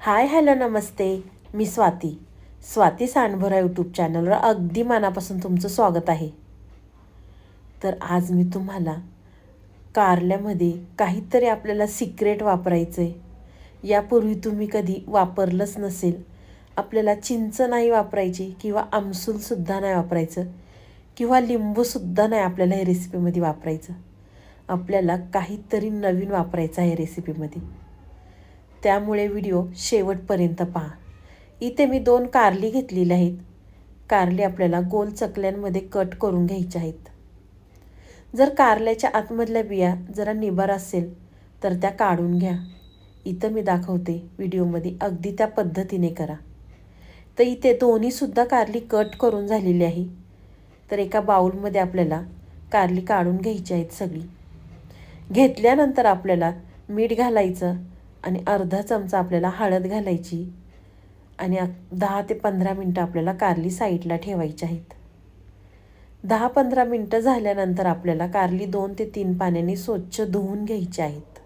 हाय hello नमस्ते. मी Swati. Swati Sandbhara YouTube चॅनलवर अगदी मनापासून तुमचं स्वागत आहे. तर आज मी तुम्हाला कारल्यामध्ये काहीतरी आपल्याला सिक्रेट वापरायचं आहे यापूर्वी तुम्ही कधी वापरलंच नसेल. आपल्याला चिंच नाही वापरायची किंवा आमसूलसुद्धा नाही वापरायचं किंवा लिंबूसुद्धा नाही आपल्याला हे रेसिपीमध्ये वापरायचं. आपल्याला काहीतरी नवीन वापरायचं आहे रेसिपीमध्ये त्यामुळे व्हिडिओ शेवटपर्यंत पहा. इथे मी दोन कारली घेतलेली आहेत. कारली आपल्याला गोल चकल्यांमध्ये कट करून घ्यायच्या आहेत. जर कारल्याच्या आतमधल्या बिया जरा निबार असेल तर त्या काढून घ्या. इथं मी दाखवते व्हिडिओमध्ये अगदी त्या पद्धतीने करा. तर इथे दोन्हीसुद्धा कारली कट करून झालेली आहे. तर एका बाऊलमध्ये आपल्याला कारली काढून घ्यायची आहेत सगळी. घेतल्यानंतर आपल्याला मीठ घालायचं आणि अर्धा चमचा आपल्याला हळद घालायची आणि दहा ते पंधरा मिनटं आपल्याला कारली साईडला ठेवायची आहेत. दहा पंधरा मिनटं झाल्यानंतर आपल्याला कारली दोन ते तीन पाण्याने स्वच्छ धुवून घ्यायची आहेत.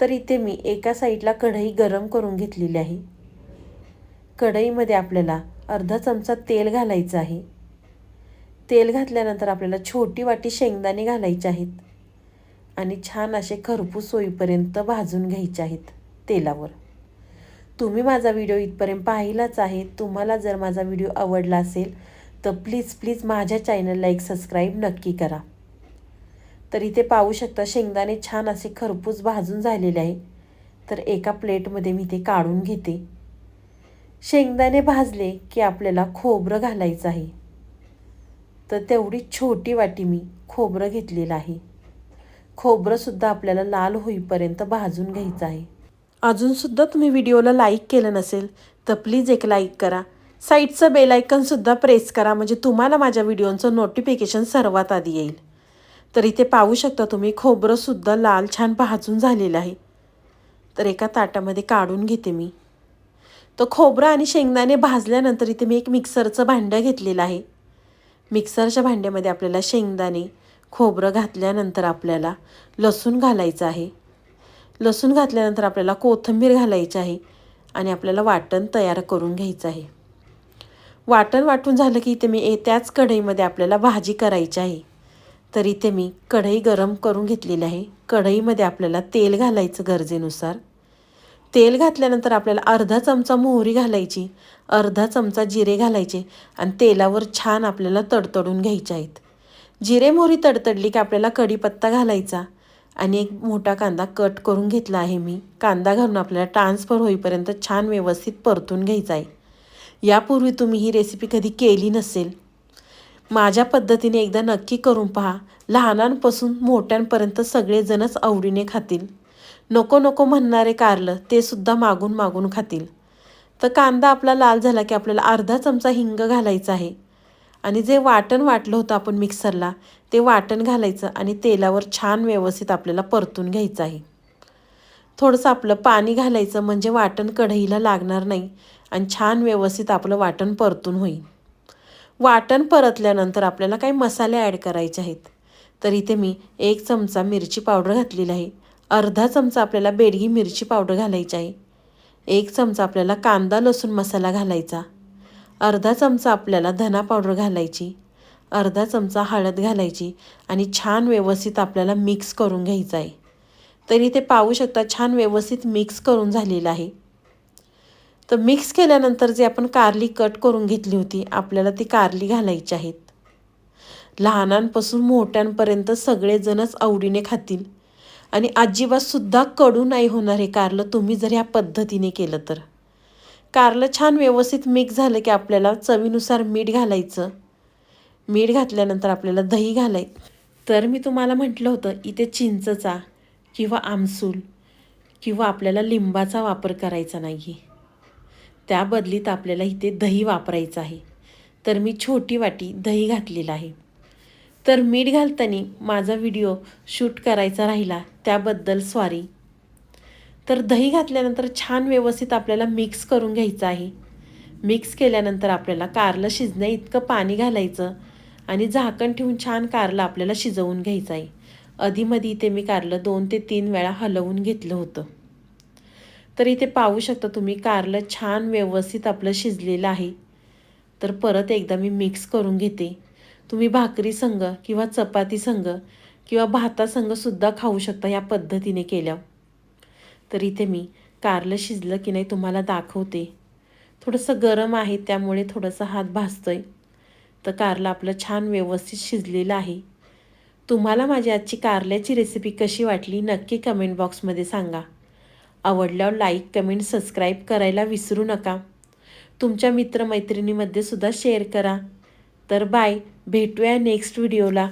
तर इथे मी एका साईडला कढई गरम करून घेतलेली आहे. कढईमध्ये आपल्याला अर्धा चमचा तेल घालायचं आहे. तेल घातल्यानंतर आपल्याला छोटी वाटी शेंगदाणे घालायचे आहेत. आणि छान असे खरपूस होईपर्यंत भाजून घ्यायचे आहेत तेलावर. तुम्ही माझा व्हिडिओ इथपर्यंत पाहिलाच आहे. तुम्हाला जर माझा व्हिडिओ आवडला असेल तर प्लीज प्लीज माझ्या चॅनलला एक सबस्क्राईब नक्की करा. तर इथे पाहू शकता शेंगदाणे छान असे खरपूस भाजून झालेले आहे. तर एका प्लेटमध्ये मी ते काढून घेते. शेंगदाणे भाजले की आपल्याला खोबरं घालायचं आहे. तर तेवढी छोटी वाटी मी खोबरं घेतलेलं आहे. खोबरंसुद्धा आपल्याला लाल होईपर्यंत भाजून घ्यायचं आहे. अजूनसुद्धा तुम्ही व्हिडिओला लाईक केलं नसेल तर प्लीज एक लाईक करा. साईडचं बेलायकनसुद्धा प्रेस करा म्हणजे तुम्हाला माझ्या व्हिडिओचं नोटिफिकेशन सर्वात आधी येईल. तर इथे पाहू शकता तुम्ही खोबरंसुद्धा लाल छान भाजून झालेलं आहे. तर एका ताटामध्ये काढून घेते मी. तर खोबरं आणि शेंगदाणे भाजल्यानंतर इथे मी एक मिक्सरचं भांडं घेतलेलं आहे. मिक्सरच्या भांड्यामध्ये आपल्याला शेंगदाणे खोबरं घातल्यानंतर आपल्याला लसूण घालायचं आहे. लसूण घातल्यानंतर आपल्याला कोथिंबीर घालायची आहे आणि आपल्याला वाटण तयार करून घ्यायचं आहे. वाटण वाटून झालं की इथे मी ए त्याच कढईमध्ये आपल्याला भाजी करायची आहे. तर इथे मी कढई गरम करून घेतलेली आहे. कढईमध्ये आपल्याला तेल घालायचं गरजेनुसार. तेल घातल्यानंतर आपल्याला अर्धा चमचा मोहरी घालायची अर्धा चमचा जिरे घालायचे आणि तेलावर छान आपल्याला तडतडून घ्यायचे आहेत. जिरे मोहरी तडतडली की आपल्याला कढीपत्ता घालायचा. आणि एक मोठा कांदा कट करून घेतला आहे मी. कांदा घालून आपल्याला ट्रान्सफर होईपर्यंत छान व्यवस्थित परतून घ्यायचा आहे. यापूर्वी तुम्ही ही रेसिपी कधी केली नसेल. माझ्या पद्धतीने एकदा नक्की करून पहा. लहानांपासून मोठ्यांपर्यंत सगळेजणच आवडीने खातील. नको नको म्हणणारे कारलं ते सुद्धा मागून मागून खातील. तर कांदा आपला लाल झाला की आपल्याला अर्धा चमचा हिंग घालायचा आहे. आणि जे वाटण वाटलं होतं आपण मिक्सरला ते वाटण घालायचं आणि तेलावर छान व्यवस्थित आपल्याला परतून घ्यायचं आहे थोडंसं आपलं पाणी घालायचं म्हणजे वाटण कढईला लागणार नाही आणि छान व्यवस्थित आपलं वाटण परतून होईल. वाटण परतल्यानंतर आपल्याला काही मसाले ॲड करायचे आहेत. तर इथे मी एक चमचा मिरची पावडर घातलेली आहे. अर्धा चमचा आपल्याला बेडगी मिरची पावडर घालायची आहे. एक चमचा आपल्याला कांदा लसूण मसाला घालायचा. अर्धा चमचा आपल्याला धना पावडर घालायची अर्धा चमचा हळद घालायची आणि छान व्यवस्थित आपल्याला मिक्स करून घ्यायचं आहे तरी ते पाहू शकता छान व्यवस्थित मिक्स करून झालेलं आहे. तर मिक्स केल्यानंतर जे आपण कारली कट करून घेतली होती आपल्याला ती कारली घालायची आहेत. लहानांपासून मोठ्यांपर्यंत सगळेजणच आवडीने खातील आणि अजिबातसुद्धा कडू नाही होणार हे कारलं तुम्ही जर ह्या पद्धतीने केलं तर. कारलं छान व्यवस्थित मिक्स झालं की आपल्याला चवीनुसार मीठ घालायचं. मीठ घातल्यानंतर आपल्याला दही घालाय तर मी तुम्हाला म्हटलं होतं इथे चिंचचा किंवा आमसूल किंवा आपल्याला लिंबाचा वापर करायचा नाही आहे त्या बदलीत आपल्याला इथे दही वापरायचं आहे. तर मी छोटी वाटी दही घातलेलं आहे. तर मीठ घालताना माझा व्हिडिओ शूट करायचा राहिला त्याबद्दल सॉरी तर दही घातल्यानंतर छान व्यवस्थित आपल्याला मिक्स करून घ्यायचं आहे. मिक्स केल्यानंतर आपल्याला कारलं शिजण्या इतकं पाणी घालायचं आणि झाकण ठेवून छान कारलं आपल्याला शिजवून घ्यायचं आहे. अधीमधी इथे मी कारलं दोन ते तीन वेळा हलवून घेतलं होतं. तर इथे पाहू शकता तुम्ही कारलं छान व्यवस्थित आपलं शिजलेलं आहे. तर परत एकदा मी मिक्स करून घेते. तुम्ही भाकरी संघ किंवा चपाती संघ किंवा भातासंघसुद्धा खाऊ शकता या पद्धतीने केल्यावर. तर इथे मी कारलं शिजलं की नाही तुम्हाला दाखवते. थोडंसं गरम आहे त्यामुळे थोडंसं हात भासतो आहे तर कारलं आपलं छान व्यवस्थित शिजलेलं आहे. तुम्हाला माझी आजची कारल्याची रेसिपी कशी वाटली नक्की कमेंट बॉक्समध्ये सांगा. आवडल्यावर लाईक कमेंट सबस्क्राईब करायला विसरू नका. तुमच्या मित्रमैत्रिणीमध्ये सुद्धा शेअर करा. तर बाय भेटूया नेक्स्ट व्हिडिओला